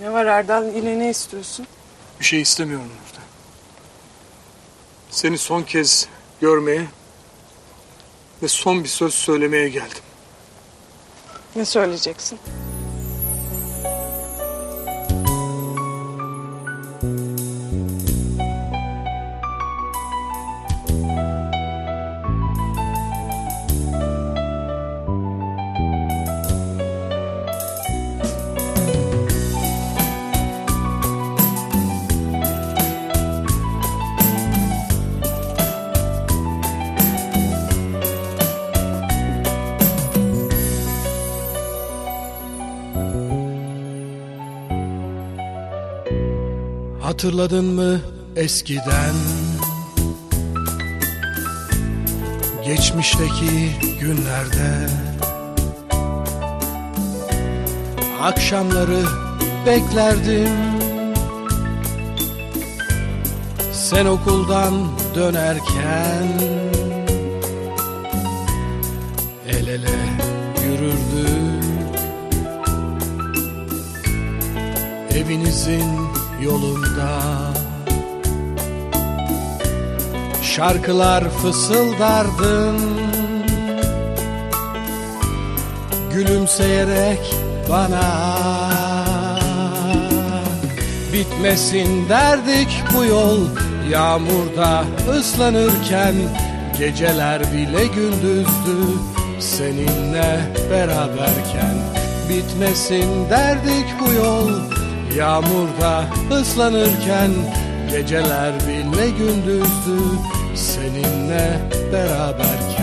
Ne var Erdal yine ne istiyorsun? Bir şey istemiyorum Nurten. Seni son kez görmeye ve son bir söz söylemeye geldim. Ne söyleyeceksin? Hatırladın mı eskiden? Geçmişteki günlerde. Akşamları beklerdim. Sen okuldan dönerken evinizin yolunda. Şarkılar fısıldardın Gülümseyerek bana. Bitmesin derdik bu yol. Yağmurda ıslanırken Geceler bile gündüzdü Seninle beraberken. Bitmesin derdik bu yol Yağmurda ıslanırken Geceler bile gündüzdü Seninle beraberken